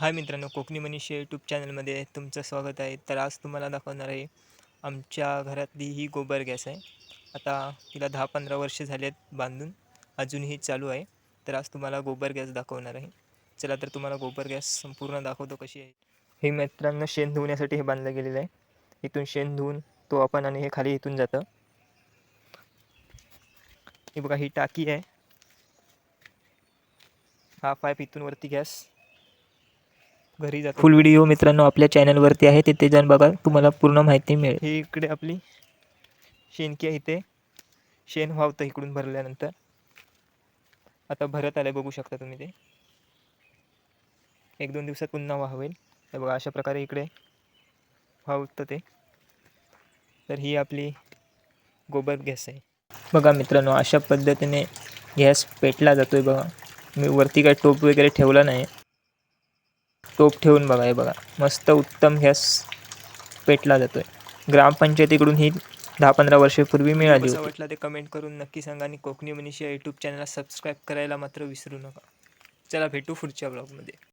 हाय मित्रांनो कोकणी मनीष यूट्यूब चॅनलमध्ये तुमचं स्वागत आहे. तर आज तुम्हाला दाखवणार आहे आमच्या घरातली ही गोबर गॅस आहे. आता तिला दहा पंधरा वर्ष झाली आहेत बांधून अजूनही चालू आहे. तर आज तुम्हाला गोबर गॅस दाखवणार आहे. चला तर तुम्हाला गोबर गॅस संपूर्ण दाखवतो कशी आहे. हे मित्रांनो शेण धुवण्यासाठी हे बांधलं गेलेलं आहे. इथून शेण धुवून तो आपण आणि हे खाली इथून जातं. हे बघा ही टाकी आहे. हा पाईप इथून वरती गॅस. घरी जातो. फुल व्हिडिओ मित्रांनो आपल्या चॅनलवरती आहे तिथे जाऊन बघा तुम्हाला पूर्ण माहिती मिळेल. ही इकडे आपली शेणकी आहे इथे. शेण वाहतं इकडून भरल्यानंतर. आता भरत आलं बघू शकता तुम्ही ते. एक दोन दिवसात पुन्हा वाहवेल. हे बघा अशा प्रकारे इकडे वाहतं ते. तर ही आपली गोबर गॅस आहे. बघा मित्रांनो अशा पद्धतीने गॅस पेटला जातो आहे बघा. मी वरती काय टोप वगैरे ठेवला नाही. टोप ठेवून बघा हे बघा. मस्त उत्तम गॅस पेटला जातोय. ग्रामपंचायतीकडून ही दहा पंधरा वर्षापूर्वी मिळाली होती. वाटलं ते कमेंट करून नक्की सांगा आणि कोकणी मनीषी यूट्यूब चॅनलला सबस्क्राईब करायला मात्र विसरू नका. चला भेटू पुढच्या ब्लॉगमध्ये